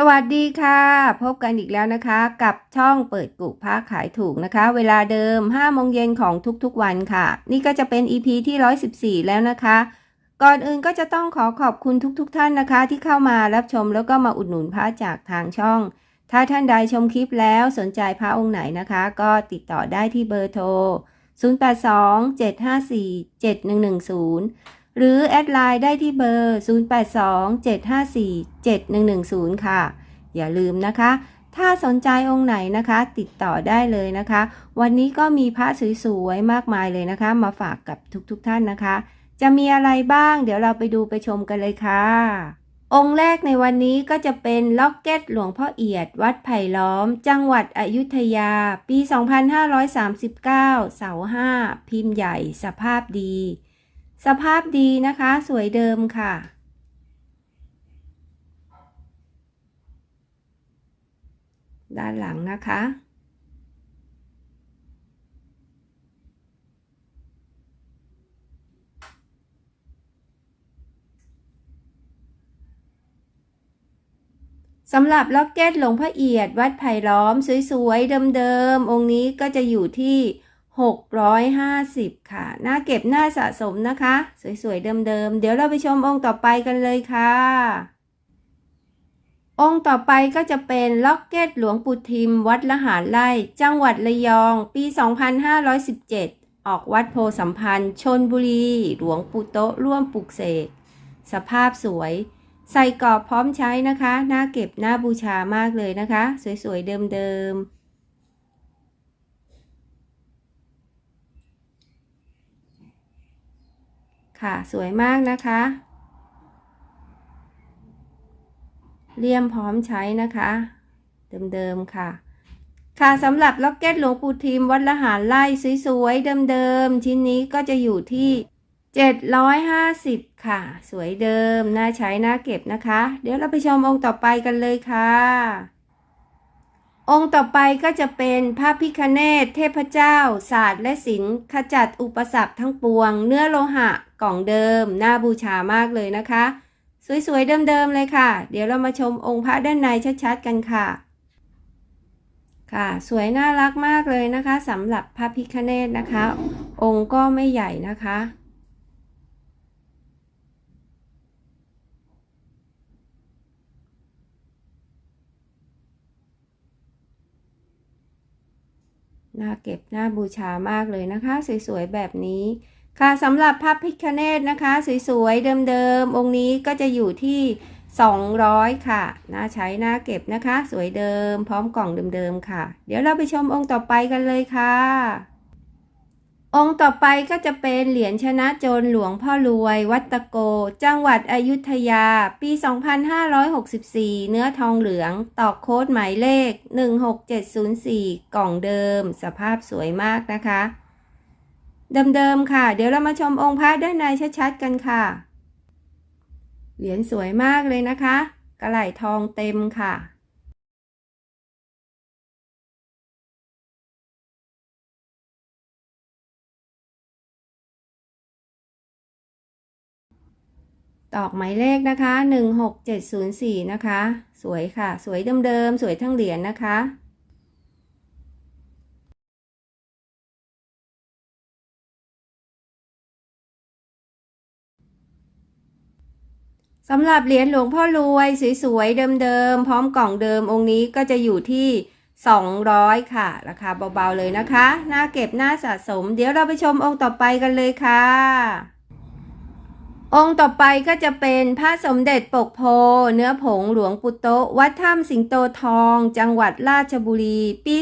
สวัสดีค่ะ พบกันอีกแล้วนะคะ กับช่องเปิดกุกพ้าขายถูกนะคะ เวลาเดิม5โมงเย็นของทุกๆวันค่ะ นี่ก็จะเป็น EP ที่ 114 แล้วนะคะ ก่อนอื่นก็จะต้องขอขอบคุณทุกๆทท่านนะคะ ที่เข้ามารับชมแล้วก็มาอุดหนุนพระจากทางช่อง ถ้าท่านใดชมคลิปแล้วสนใจพระองค์ไหนนะคะ ก็ติดต่อได้ที่เบอร์โทร 0827547110 หรือแอดไลน์ได้ที่เบอร์ 0827547110 ค่ะ อย่าลืมนะคะ ถ้าสนใจองค์ไหนนะคะ ติดต่อได้เลยนะคะ วันนี้ก็มีพระสวยๆมากมายเลยนะคะ มาฝากกับทุกๆทท่านนะคะ จะมีอะไรบ้าง เดี๋ยวเราไปดูไปชมกันเลยค่ะ องค์แรกในวันนี้ก็จะเป็นล็อกเก็ตหลวงพ่อเอียด วัดไผ่ล้อม จังหวัดอยุธยา ปี 2539 เสาห้าพิมพ์ใหญ่ สภาพดี สภาพดีนะคะ สวยเดิมค่ะ ด้านหลังนะคะ สำหรับล็อกเก็ตหลวงพ่อเอียดวัดไผ่ล้อม สวย ๆ เดิม ๆ องค์นี้ก็จะอยู่ที่ 650 ค่ะน่าเก็บน่าสะสมนะคะ สวยๆ เดิมๆ เดี๋ยวเราไปชมองค์ต่อไปกันเลยค่ะ องค์ต่อไปก็จะเป็นล็อกเก็ตหลวงปู่ทิม วัดละหารไร่จังหวัดระยอง ปี 2517 ออกวัดโพสัมพันธ์ชนบุรี หลวงปู่โตะร่วมปลุกเสก สภาพสวย ใส่กรอบพร้อมใช้นะคะน่าเก็บน่าบูชามากเลยนะคะ สวยๆ เดิมๆ ค่ะ สวยมากนะคะ เลี่ยมพร้อมใช้นะคะ เดิมๆค่ะ ค่ะสำหรับล็อกเก็ตหลวงปู่ทิมวัดละหารไล่สวยๆเดิมๆ ชิ้นนี้ก็จะอยู่ที่ 750 ค่ะ สวยเดิม น่าใช้ น่าเก็บนะคะ เดี๋ยวเราไปชมองค์ต่อไปกันเลยค่ะองค์ต่อไปก็จะเป็นพระพิคเนศเทพเจ้า ศาสตร์และศิลป์ขจัดอุปสรรคทั้งปวง เนื้อโลหะ กล่องเดิมน่าบูชามากเลยนะคะ สวยๆเดิมๆเลยค่ะ เดี๋ยวเรามาชมองค์พระด้านในชัดๆกันค่ะ ค่ะ สวยน่ารักมากเลยนะคะสำหรับพระพิคเนศนะคะ องค์ก็ไม่ใหญ่นะคะน่าเก็บน่าบูชามากเลยนะคะ สวยๆแบบนี้ ค่ะสำหรับพระพิคเนตนะคะ สวยๆ เดิมๆ องค์นี้ก็จะอยู่ที่ 200 ค่ะน่าใช้น่าเก็บนะคะ สวยเดิม พร้อมกล่องเดิมๆค่ะ เดี๋ยวเราไปชมองค์ต่อไปกันเลยค่ะ องค์ต่อไปก็จะเป็นเหรียญชนะโจรหลวงพ่อรวย วัตโก จังหวัดอยุธยา ปี 2564 เนื้อทองเหลือง ตอกโค้ดหมายเลข 16704 กล่องเดิม สภาพสวยมากนะคะ เดิมๆค่ะ เดี๋ยวเรามาชมองค์พระด้านในชัดๆกันค่ะ เหรียญสวยมากเลยนะคะ กระไหล่ทองเต็มค่ะตอกหมายเลขนะคะ 16704 นะคะ สวยค่ะ สวยเดิมๆ สวยทั้งเหรียญนะคะ สำหรับเหรียญหลวงพ่อรวยสวยๆเดิมๆพร้อมกล่องเดิมองค์นี้ก็จะอยู่ที่ 200 ค่ะ ราคาเบาๆเลยนะคะ น่าเก็บน่าสะสม เดี๋ยวเราไปชมองค์ต่อไปกันเลยค่ะ องค์ต่อไปก็จะเป็นพระสมเด็จปกโพ เนื้อผงหลวงปุโตวัดถ้ำสิงโตทอง จังหวัดราชบุรี ปี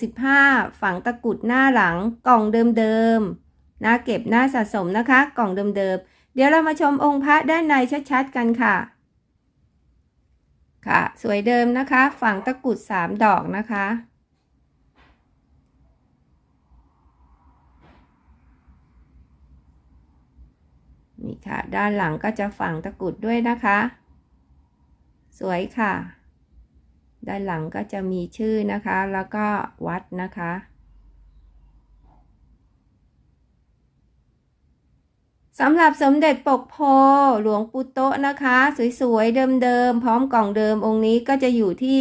2565 ฝังตะกุดหน้าหลังกล่องเดิมๆน่าเก็บน่าสะสมนะคะ กล่องเดิมๆ เดี๋ยวเรามาชมองค์พระด้านในชัดๆกันค่ะ ค่ะ สวยเดิมนะคะ ฝั่งตะกุด3ดอกนะคะ นี่ค่ะ ด้านหลังก็จะฝั่งตะกุดด้วยนะคะ สวยค่ะ ด้านหลังก็จะมีชื่อนะคะ แล้วก็วัดนะคะ สำหรับสมเด็จปกโพหลวงปูโตะนะคะ สวยๆ เดิมๆ พร้อมกล่องเดิมองค์นี้ก็จะอยู่ที่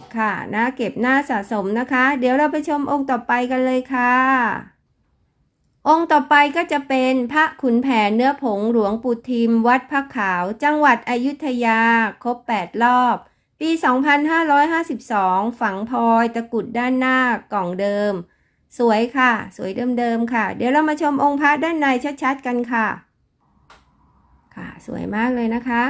250 ค่ะนะเก็บหน้าสะสมนะคะ เดี๋ยวเราไปชมองค์ต่อไปกันเลยค่ะ องค์ต่อไปก็จะเป็นพระขุนแผนเนื้อผงหลวงปู่ทิม วัดพระขาว จังหวัดอยุธยา ครบ 8 รอบ ปี 2552 ฝังพลอยตะกุดด้านหน้ากล่องเดิม สวยค่ะ สวยเดิมๆค่ะ เดี๋ยวเรามาชมองค์พระด้านในชัดๆกันค่ะ ค่ะ สวยมากเลยนะคะ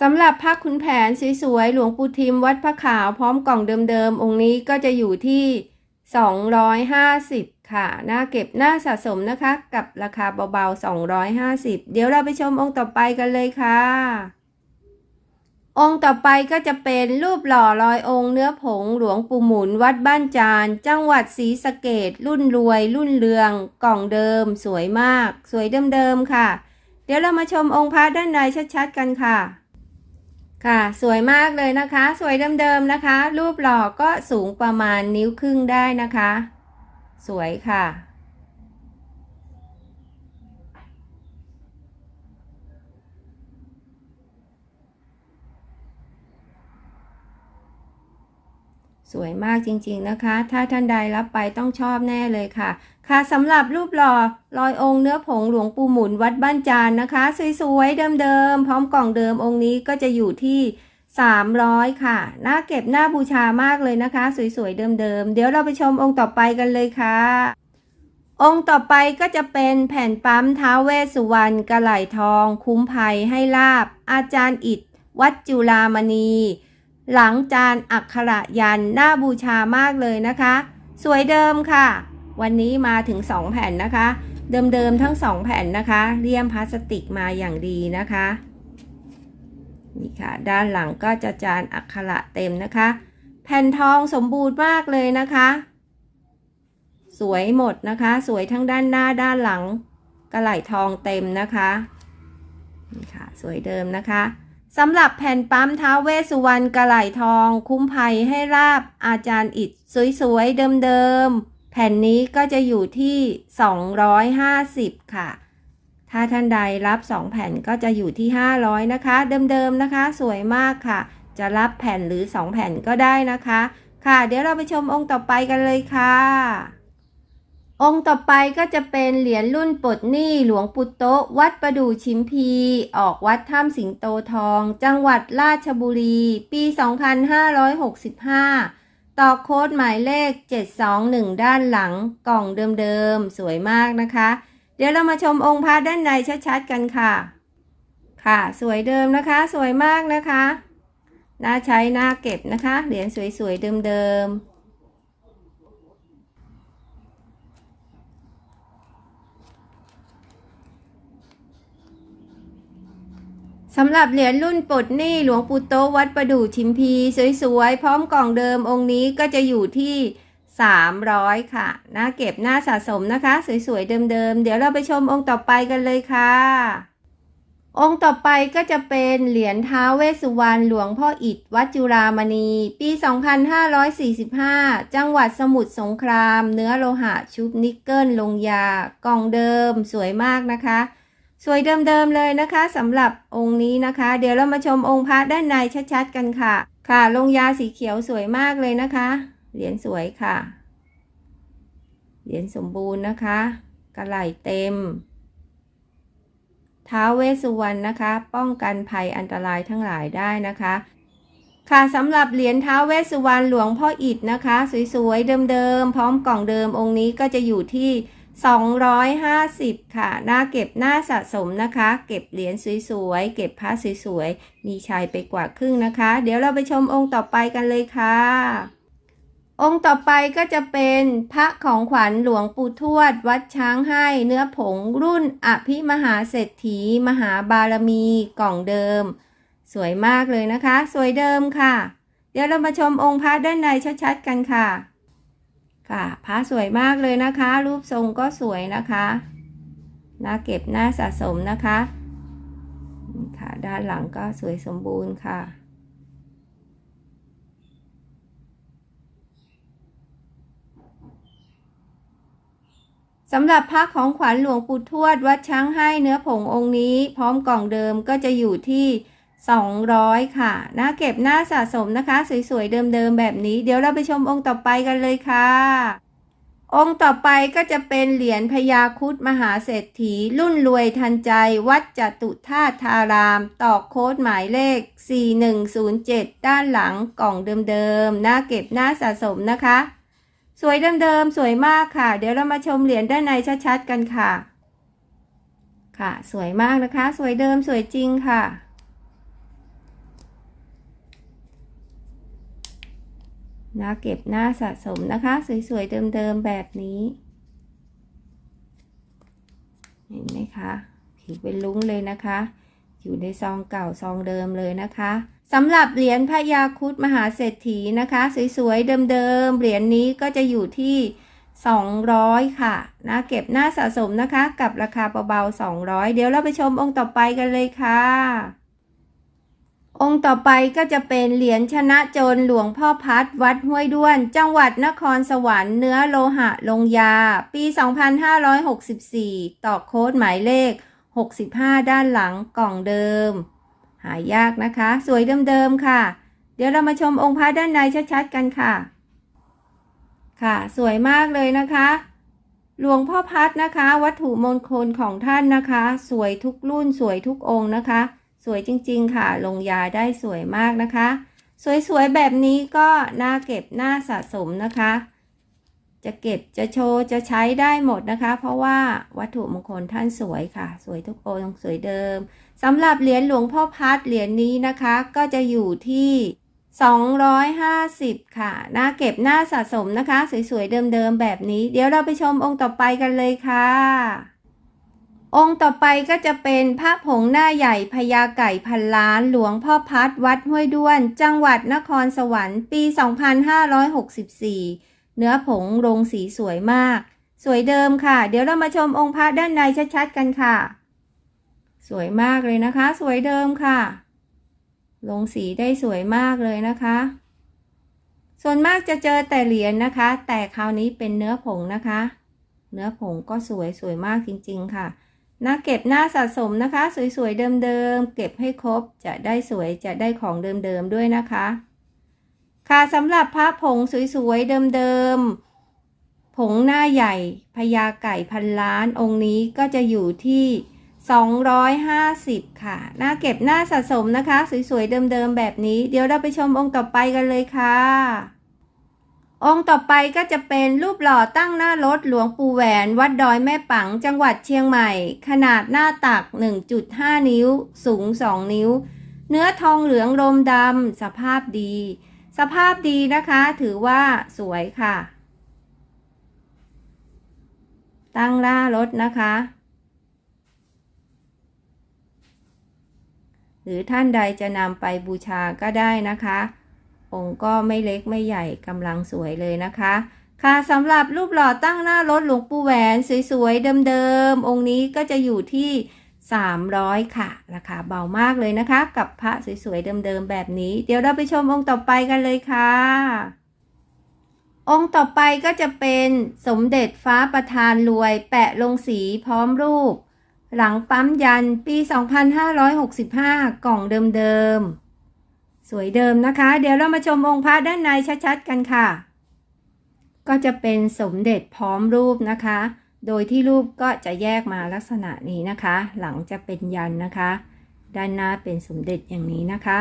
สำหรับพระขุนแผนสวยๆ หลวงปู่ทิมวัดพระขาวพร้อมกล่องเดิมๆ องค์นี้ก็จะอยู่ที่ 250 ค่ะหน้าเก็บหน้าสะสมนะคะ กับราคาเบาๆ 250 เดี๋ยวเราไปชมองค์ต่อไปกันเลยค่ะ องค์ต่อไปก็จะเป็นรูปหล่อลอยองค์เนื้อผงหลวงปู่หมุนวัดบ้านจาน จังหวัดศรีสะเกดรุ่นรวย รุ่นเรือง กล่องเดิม สวยมาก สวยเดิมๆค่ะ เดี๋ยวเรามาชมองค์พระด้านในชัดๆกันค่ะค่ะสวยมากเลยนะคะ สวยเดิมๆนะคะ รูปหล่อก็สูงประมาณนิ้วครึ่งได้นะคะ สวยค่ะ สวยมากจริงๆนะคะ ถ้าท่านใดรับไปต้องชอบแน่เลยค่ะ ค่ะสำหรับรูปหล่อลอยองค์เนื้อผงหลวงปู่หมุนวัดบ้านจานนะคะ สวยๆ เดิมๆ พร้อมกล่องเดิมองค์นี้ก็จะอยู่ที่ 300 ค่ะ น่าเก็บน้าบูชามากเลยนะคะ สวยๆ เดิมๆ เดี๋ยวเราไปชมองค์ต่อไปกันเลยค่ะ องค์ต่อไปก็จะเป็นแผ่นปั๊มท้าวเวสสุวรรณกระไหลทอง คุ้มภัยให้ลาบ อาจารย์อิดวัดจุลามณี หลังจานอักขระยันน้าบูชามากเลยนะคะ สวยเดิมค่ะ วันนี้มาถึง 2 แผ่นนะคะ เดิมๆ ทั้ง 2 แผ่นนะคะ เลี่ยมพลาสติกมาอย่างดีนะคะ นี่ค่ะ ด้านหลังก็จะจานอักขระเต็มนะคะ แผ่นทองสมบูรณ์มากเลยนะคะ สวยหมดนะคะ สวยทั้งด้านหน้าด้านหลังกระไหลทองเต็มนะคะนี่ค่ะ สวยเดิมนะคะสำหรับแผ่นปั๊มท้าเวสุวรรณกระไหลทอง คุ้มภัยให้ราบอาจารย์อิดสวยๆเดิมๆแผ่นนี้ก็จะอยู่ที่ 250 ค่ะ ถ้าท่านใดรับ 2 แผ่นก็จะอยู่ที่ 500 นะคะ เดิมๆนะคะ สวยมากค่ะ จะรับแผ่นหรือ 2 แผ่นก็ได้นะคะ ค่ะเดี๋ยวเราไปชมองค์ต่อไปกันเลยค่ะ องค์ต่อไปก็จะเป็นเหรียญรุ่นปลดหนี้หลวงปู่โตวัดประดู่ชิมพี ออกวัดถ้ำสิงโตทอง จังหวัดราชบุรี ปี 2565ต่อโค้ดหมายเลข 721 ด้านหลังกล่องเดิมๆ สวยมากนะคะ เดี๋ยวเรามาชมองค์พระด้านในชัดๆกันค่ะ ค่ะ สวยเดิมนะคะ สวยมากนะคะ น่าใช้น่าเก็บนะคะ เหรียญสวยๆเดิมๆสำหรับเหรียญรุ่นปลดหนี้หลวงปู่โตวัดประดู่ชิมพี สวยๆ พร้อมกล่องเดิมองค์นี้ก็จะอยู่ที่ 300 ค่ะ หน่าเก็บหน้าสะสมนะคะ สวยๆ เดิมๆ เดี๋ยวเราไปชมองค์ต่อไปกันเลยค่ะ องค์ต่อไปก็จะเป็นเหรียญท้าวเวสสุวรรณหลวงพ่ออิฐวัดจุรามณี ปี 2545 จังหวัดสมุทรสงคราม เนื้อโลหะชุบนิกเกิลลงยากล่องเดิมสวยมากนะคะ สวยเดิมๆเลยนะคะสำหรับองค์นี้นะคะ เดี๋ยวเรามาชมองค์พระด้านในชัดๆ กันค่ะ ค่ะลงยาสีเขียวสวยมากเลยนะคะ เหรียญสวยค่ะ เหรียญสมบูรณ์นะคะ กระไหลเต็ม ท้าวเวสสุวรรณนะคะ ป้องกันภัยอันตรายทั้งหลายได้นะคะ ค่ะสำหรับเหรียญท้าวเวสสุวรรณหลวงพ่ออิฐนะคะ สวยๆ เดิมๆ พร้อมกล่องเดิมองค์นี้ก็จะอยู่ที่ 250 ค่ะ หน้าเก็บหน้าสะสมนะคะ เก็บเหรียญสวยๆ เก็บพระสวยๆ มีชายไปกว่าครึ่งนะคะ เดี๋ยวเราไปชมองค์ต่อไปกันเลยค่ะ องค์ต่อไปก็จะเป็นพระของขวัญหลวงปู่ทวด วัดช้างให้เนื้อผงรุ่นอภิมหาเศรษฐี มหาบารมีกล่องเดิม สวยมากเลยนะคะ สวยเดิมค่ะ เดี๋ยวเรามาชมองค์พระด้านในชัดๆกันค่ะ ค่ะพระสวยมากเลยนะคะ รูปทรงก็สวยนะคะน่าเก็บน่าสะสมนะคะค่ะด้านหลังก็สวยสมบูรณ์ค่ะ สำหรับพระของขวัญหลวงปู่ทวดวัดช้างให้เนื้อผงองค์นี้ พร้อมกล่องเดิมก็จะอยู่ที่ 200 ค่ะน่าเก็บหน่าสะสมนะคะ สวยๆ เดิมๆ แบบนี้ เดี๋ยวเราไปชมองค์ต่อไปกันเลยค่ะ องค์ต่อไปก็จะเป็นเหรียญพญาคุดมหาเศรษฐี รุ่นรวยทันใจ วัดจตุธาธาราม ตอกโค้ดหมายเลข 4107 ด้านหลังกล่องเดิมๆน่าเก็บหน่าสะสมนะคะ สวยเดิมๆ สวยมากค่ะ เดี๋ยวเรามาชมเหรียญด้านในชัดๆกันค่ะ ค่ะ สวยมากนะคะ สวยเดิมสวยจริงค่ะน่าเก็บหน่าสะสมนะคะ สวยๆเดิมๆ แบบนี้ เห็นไหมคะ ผิวเป็นลุ้งเลยนะคะ อยู่ในซองเก่าซองเดิมเลยนะคะสำหรับเหรียญพญาคุดมหาเศรษฐีนะคะ สวยๆ เดิมๆ เหรียญนี้ก็จะอยู่ที่ 200 ค่ะนะเก็บหน้าสะสมนะคะ กับราคาเบาๆ 200 เดี๋ยวเราไปชมองค์ต่อไปกันเลยค่ะ องค์ต่อไปก็จะเป็นเหรียญชนะโจรหลวงพ่อพัดวัดห้วยด้วน จังหวัดนครสวรรค์เนื้อโลหะลงยา ปี 2564 ต่อโค้ดหมายเลข 65 ด้านหลังกล่องเดิม หายากนะคะ สวยเดิมๆค่ะ เดี๋ยวเรามาชมองค์พระด้านในชัดๆกันค่ะ ค่ะ สวยมากเลยนะคะ หลวงพ่อพัดนะคะ วัตถุมงคลของท่านนะคะ สวยทุกรุ่นสวยทุกองค์นะคะ สวยจริงๆค่ะ ลงยาได้สวยมากนะคะ สวยๆแบบนี้ก็น่าเก็บน่าสะสมนะคะ จะเก็บจะโชว์จะใช้ได้หมดนะคะ เพราะว่าวัตถุมงคลท่านสวยค่ะ สวยทุกองค์สวยเดิมสำหรับเหรียญหลวงพ่อพัดเหรียญนี้นะคะ ก็จะอยู่ที่ 250 ค่ะน่าเก็บหน่าสะสมนะคะ สวยๆเดิมๆแบบนี้ เดี๋ยวเราไปชมองค์ต่อไปกันเลยค่ะ องค์ต่อไปก็จะเป็นพระผงหน้าใหญ่พญาไก่พันล้านหลวงพ่อพัดวัดห้วยด้วน จังหวัดนครสวรรค์ปี 2564 เนื้อผงลงสีสวยมาก สวยเดิมค่ะ เดี๋ยวเรามาชมองค์พระด้านในชัดๆกันค่ะ สวยมากเลยนะคะ สวยเดิมค่ะ ลงสีได้สวยมากเลยนะคะ ส่วนมากจะเจอแต่เหรียญนะคะ แต่คราวนี้เป็นเนื้อผงนะคะ เนื้อผงก็สวยสวยมากจริง ๆ ค่ะน่าเก็บน่าสะสมนะคะ สวยๆเดิมๆเก็บให้ครบจะได้สวยจะได้ของเดิมๆด้วยนะคะ ค่ะสำหรับพระผงสวยๆเดิมๆ ผงหน้าใหญ่พญาไก่พันล้านองค์นี้ก็จะอยู่ที่ 250 ค่ะ หน่าเก็บหน่าสะสมนะคะ สวยๆเดิมๆแบบนี้ เดี๋ยวเราไปชมองค์ต่อไปกันเลยค่ะ องค์ต่อไปก็จะเป็นรูปหล่อตั้งหน้ารถหลวงปู่แหวนวัดดอยแม่ปังจังหวัดเชียงใหม่ ขนาดหน้าตัก 1.5 นิ้ว สูง 2 นิ้ว เนื้อทองเหลืองลมดำสภาพดี สภาพดีนะคะถือว่าสวยค่ะ ตั้งหน้ารถนะคะ หรือท่านใดจะนำไปบูชาก็ได้นะคะ องค์ก็ไม่เล็กไม่ใหญ่กำลังสวยเลยนะคะ ค่ะสำหรับรูปหล่อตั้งหน้ารถหลวงปู่แหวนสวยๆเดิมๆองค์นี้ก็จะอยู่ที่ 300 ค่ะ ราคาเบามากเลยนะคะ กับพระสวยๆ เดิมๆ แบบนี้ เดี๋ยวเราไปชมองค์ต่อไปกันเลยค่ะ องค์ต่อไปก็จะเป็นสมเด็จฟ้าประธานรวย แปะลงสีพร้อมรูป หลังปั๊มยันปี 2565 กล่องเดิมๆ สวยเดิมนะคะ เดี๋ยวเรามาชมองค์พระด้านในชัดๆ กันค่ะ ก็จะเป็นสมเด็จพร้อมรูปนะคะ โดยที่รูปก็จะแยกมาลักษณะนี้นะคะ หลังจะเป็นยันนะคะ ด้านหน้าเป็นสมเด็จอย่างนี้นะคะ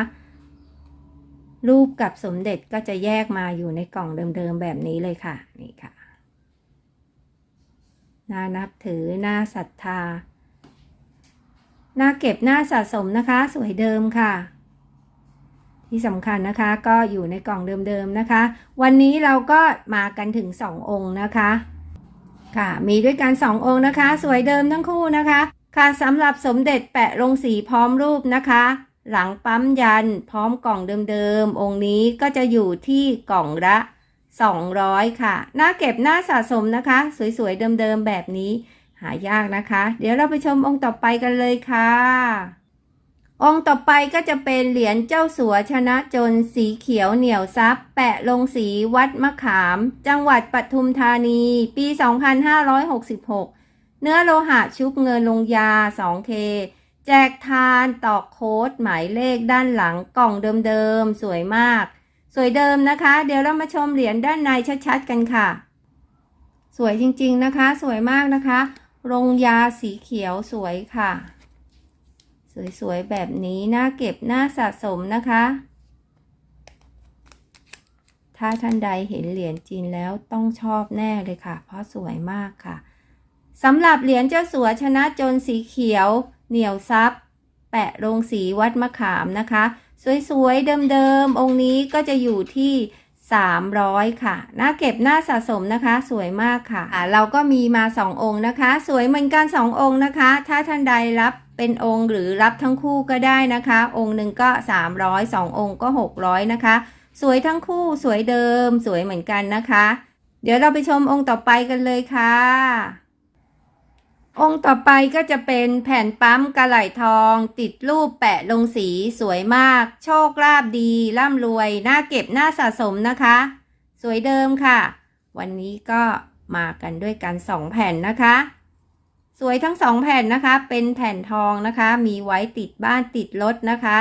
รูปกับสมเด็จก็จะแยกมาอยู่ในกล่องเดิมๆแบบนี้เลยค่ะนี่ค่ะน่านับถือน่าศรัทธาน่าเก็บน่าสะสมนะคะ สวยเดิมค่ะ ที่สำคัญนะคะก็อยู่ในกล่องเดิมๆนะคะ วันนี้เราก็มากันถึง2องค์นะคะ ค่ะ มีด้วยกัน2องค์นะคะ สวยเดิมทั้งคู่นะคะ ค่ะสำหรับสมเด็จแปะลงสีพร้อมรูปนะคะ หลังปั๊มยันพร้อมกล่องเดิมๆ องค์นี้ก็จะอยู่ที่กล่องละ 200 ค่ะ หน้าเก็บหน้าสะสมนะคะ สวยๆ เดิมๆ แบบนี้ หายากนะคะ เดี๋ยวเราไปชมองค์ต่อไปกันเลยค่ะ องค์ต่อไปก็จะเป็นเหรียญเจ้าสัวชนะจนสีเขียวเหนียวซับแปะลงสีวัดมะขาม จังหวัดปทุมธานี ปี 2566 เนื้อโลหะชุบเงินลงยา 2K แจกทานตอกโค้ดหมายเลขด้านหลังกล่องเดิมๆ สวยมาก สวยเดิมนะคะ เดี๋ยวเรามาชมเหรียญด้านในชัดๆกันค่ะ สวยจริงๆนะคะ สวยมากนะคะ ลงยาสีเขียวสวยค่ะ สวยๆ แบบนี้น่าเก็บน่าสะสมนะคะ ถ้าท่านใดเห็นเหรียญจีนแล้วต้องชอบแน่เลยค่ะ เพราะสวยมากค่ะสำหรับเหรียญเจ้าสัวชนะจนสีเขียว เหนียวซับแปะลงสีวัดมะขามนะคะ สวยๆ เดิมๆ องค์นี้ก็จะอยู่ที่300 ค่ะ น่าเก็บน่าสะสมนะคะ สวยมากค่ะ เราก็มีมา 2 องค์นะคะ สวยเหมือนกัน 2 องค์นะคะ ถ้าท่านใดรับ เป็นองค์หรือรับทั้งคู่ก็ได้นะคะ องค์หนึ่งก็ 300 2 องค์ก็ 600 นะคะ สวยทั้งคู่สวยเดิมสวยเหมือนกันนะคะ เดี๋ยวเราไปชมองค์ต่อไปกันเลยค่ะ องค์ต่อไปก็จะเป็นแผ่นปั๊มกระไหลทอง ติดรูปแปะลงสีสวยมาก โชคลาภดี ร่ำรวย น่าเก็บน่าสะสมนะคะ สวยเดิมค่ะ วันนี้ก็มากันด้วยกัน 2 แผ่นนะคะ สวยทั้ง2แผ่นนะคะ เป็นแผ่นทองนะคะ มีไว้ติดบ้านติดรถนะคะ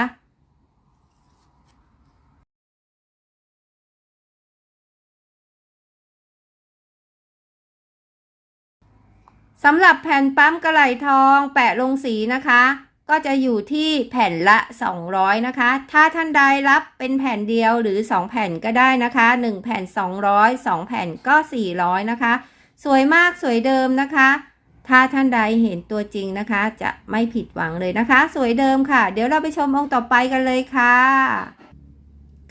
สำหรับแผ่นปั๊มกระไหลทองแปะลงสีนะคะ ก็จะอยู่ที่แผ่นละ 200 นะคะ ถ้าท่านใดรับเป็นแผ่นเดียวหรือ 2 แผ่นก็ได้นะคะ 1 แผ่น 200 2 แผ่นก็ 400 นะคะ สวยมากสวยเดิมนะคะ ถ้าท่านใดเห็นตัวจริงนะคะ จะไม่ผิดหวังเลยนะคะ สวยเดิมค่ะ เดี๋ยวเราไปชมองค์ต่อไปกันเลยค่ะ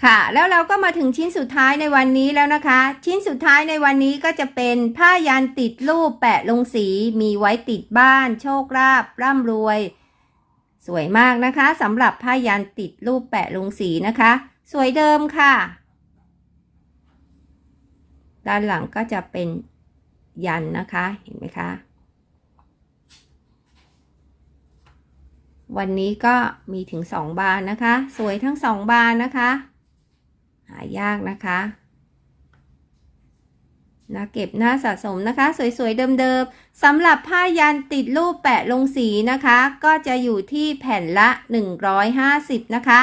ค่ะ แล้วเราก็มาถึงชิ้นสุดท้ายในวันนี้แล้วนะคะ ชิ้นสุดท้ายในวันนี้ก็จะเป็นผ้ายันติดรูปแปะลงสี มีไว้ติดบ้าน โชคลาภร่ำรวย สวยมากนะคะสำหรับผ้ายันติดรูปแปะลงสีนะคะ สวยเดิมค่ะ ด้านหลังก็จะเป็นยันนะคะเห็นไหมคะ วันนี้ก็มีถึงสองบานนะคะ สวยทั้งสองบานนะคะ หายากนะคะน่าเก็บหน่าสะสมนะคะ สวยๆเดิมๆสำหรับผ้ายันติดรูปแปะลงสีนะคะ ก็จะอยู่ที่แผ่นละ 150 นะคะ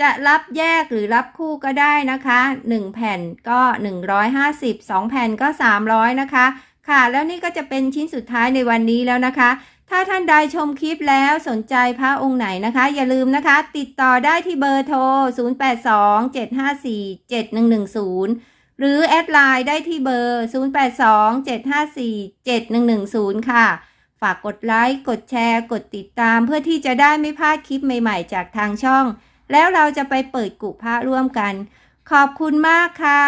จะรับแยกหรือรับคู่ก็ได้นะคะ 1 แผ่นก็ 150 2 แผ่นก็ 300 นะคะ ค่ะ แล้วนี่ก็จะเป็นชิ้นสุดท้ายในวันนี้แล้วนะคะถ้าท่านใดชมคลิปแล้วสนใจพระองค์ไหนนะคะ อย่าลืมนะคะ ติดต่อได้ที่เบอร์โทร 0827547110 หรือแอดไลน์ได้ที่เบอร์ 0827547110 ค่ะ ฝากกดไลค์ กดแชร์ กดติดตามเพื่อที่จะได้ไม่พลาดคลิปใหม่ๆ จากทางช่อง แล้วเราจะไปเปิดกุพระร่วมกัน ขอบคุณมากค่ะ